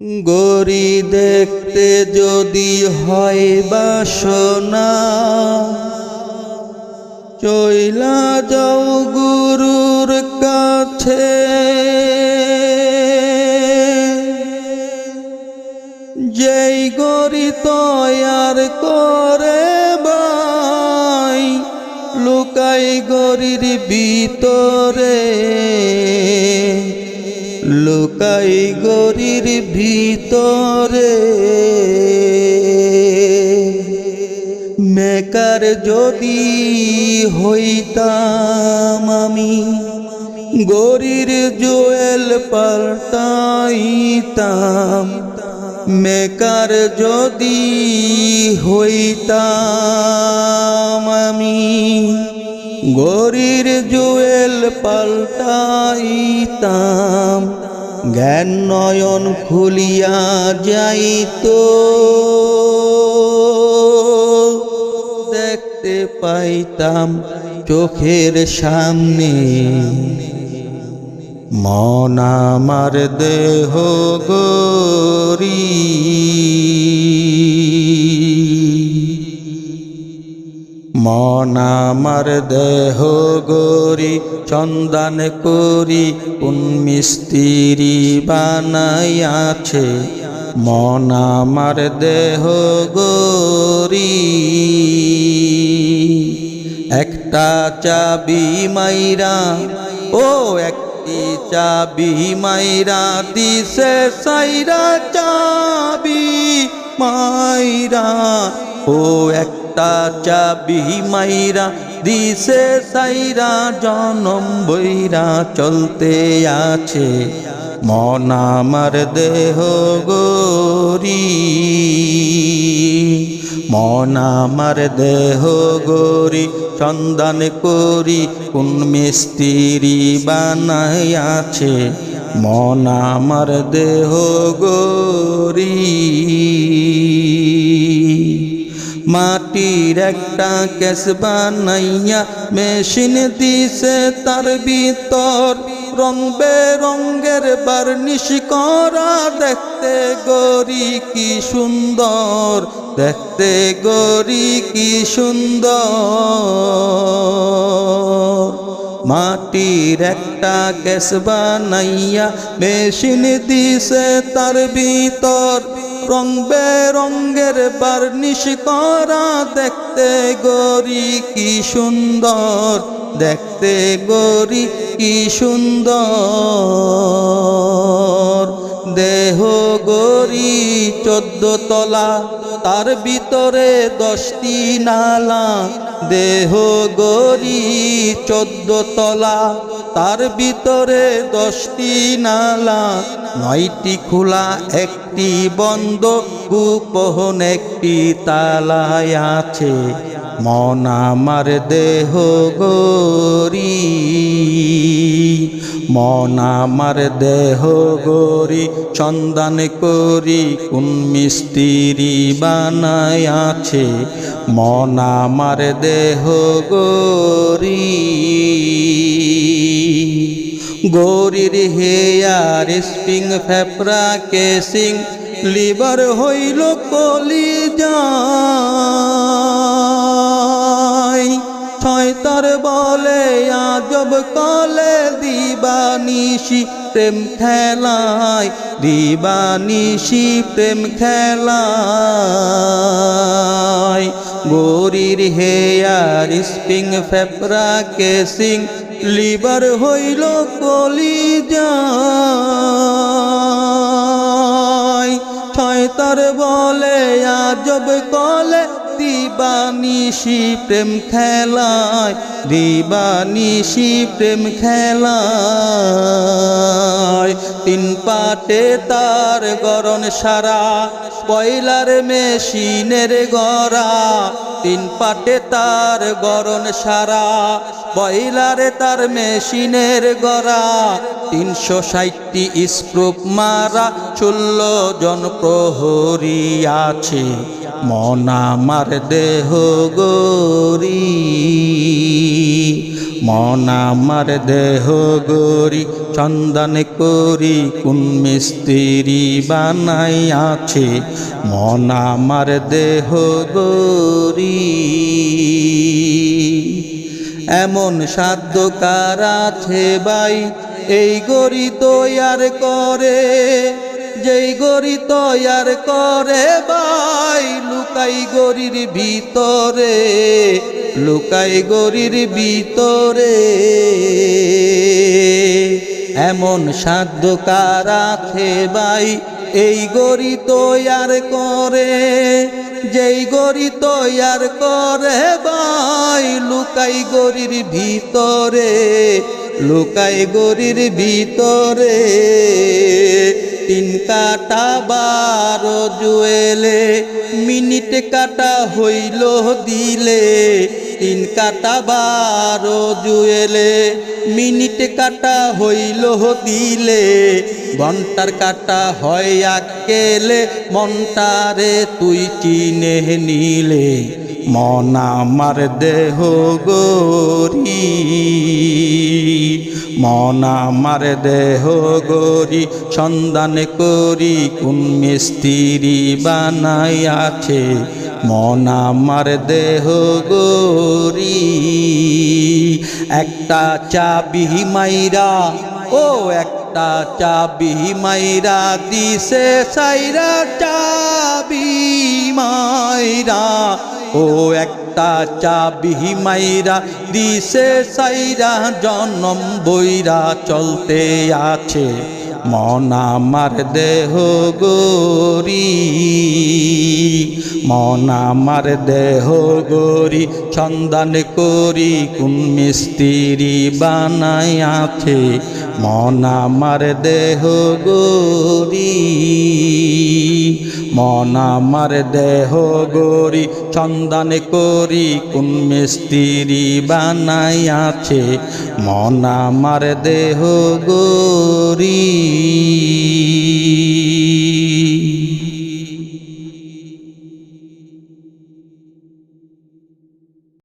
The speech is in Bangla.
গরি দেখতে যদি হয় বাসনা, চইলা যাও গুরুর কাছে। যেই গরি তয়ার করে বাই, লুকাই গরির ভিতরে। লুকাই গরির ভিতরে। মেকার যদি হইতাম আমি গরির জোয়েল পাল্টাইতাম। মেকার যদি হইতাম আমি গরির জুয়েল পাল্টাইতাম, জ্ঞান নয়ন খুলিয়া যাইতো। দেখতে পাইতাম চোখের সামনে, মন আমার দেহ গরি মন আমার দেহ গরি চন্দন করি, কোন মিস্ত্রি বানাইয়াছে? মন আমার দেহ গরি একটা চাবি মাইরা, ও একটি চাবি মাইরা দিছে সাইরা চাবি মাইরা, ও একটা চাবি মাইরা, দিছে সাইরা, জনম বইরা চলতে আছে। মন আমার দেহ গরি, মন আমার দেহ গরি চন্দন করি, কোন মিস্ত্রি বানাইয়াছে মন আমার দেহ গরি। মাটির একটা কেস বানাইয়া মেশিন দিছে, তার ভিতর রং বেরঙ্গের বার্নিশ করা। দেখতে গরি কি সুন্দর, দেখতে গরি কি সুন্দর। মাটির একটা গ্যাস বানাইয়া মেশিন দিছে, তার ভিতর রং বেরঙ্গের বার্নিশ করা দেখতে গরি কি সুন্দর দেখতে গরি কি সুন্দর। দেহ গরি চোদ্দ তলা, তার ভিতরে দশটি নালা। দেহ গরি চোদ্দ তলা, তার ভিতরে দশটি নালা। নয়টি খোলা, একটি বন্ধ, গোপন একটি তালায় আছে। মন আমার দেহ গরি মন আমার দেহ গরি চন্দন করি, কোন মিস্ত্রি বানায় আছে মন আমার দেহ গরি গরির হেয়ার স্প্রিং ফেফরা কেসিং, লিভার হইল কলি যায় ছয়তার বলে, আজব কলে দিবানিশি প্রেম খেলায়, দিবানিশি প্রেম খেলায়। গরির হেয়ার স্প্রিং ফেফরা কেসিং, লিভার হইল কলি যায় ছয়তার বলে, আজব কলে দিবানিশি প্রেম খেলায়, দিবানিশি প্রেম খেলায়। তিন পাটে তার গরণ সারা কয়লার মেশিনের গড়া। তিন পাটে তার গরণ সারা বয়লারে তার মেশিনের গড়া। তিনশো ষাটটি স্ক্রুপ মারা, ষোলো জন প্রহরী আছে। মন আমার দেহ গরি। মন আমার দেহ গরি, চন্দন করি কোন মিস্ত্রি বানাই আছে। মন আমার দেহ গরি। এমন সাধ্য কার আছে ভাই, এই গরি তৈয়ার করে। যেই গরি তৈয়ার করে ভাই লুকাই গরির ভিতরে, লুকাই গরির ভিতরে। এমন সাধ্য কার আছে ভাই এই গরি তৈয়ার করে। যেই গরি তৈয়ার করে বাই লুকাই গরির ভিতরে, লুকাই গরির ভিতরে। তিন কাটা বারো জুয়েলে, মিনিট কাটা হইল দিলে। তিন কাটা বারো জুয়েলে, মিনিট কাটা হইল দিলে। ঘণ্টার কাটা হয় আকেলে, মনটারে তুই চিনে নিলে। মন আমার দেহ গরি মন আমার দেহ গরি সন্ধান করি, কোন মিস্ত্রি বানাই আছে মন আমার দেহ গরি একটা চাবি মাইরা, ও একটা চাবি মাইরা দিছে সাইরা চাবি মাইরা, ও একটা চাবি মাইরা দিশে সাইরা, জনম বইরা চলতে আছে। মন আমার দেহ গরি মন আমার দেহ গরি সন্ধান করি, কোন মিস্ত্রি বানাই আছে। মন আমার দেহ গরি মন আমার দেহ গরি সন্ধান করি কোন মিস্ত্রি বানাই আছে মন আমার দেহ গরি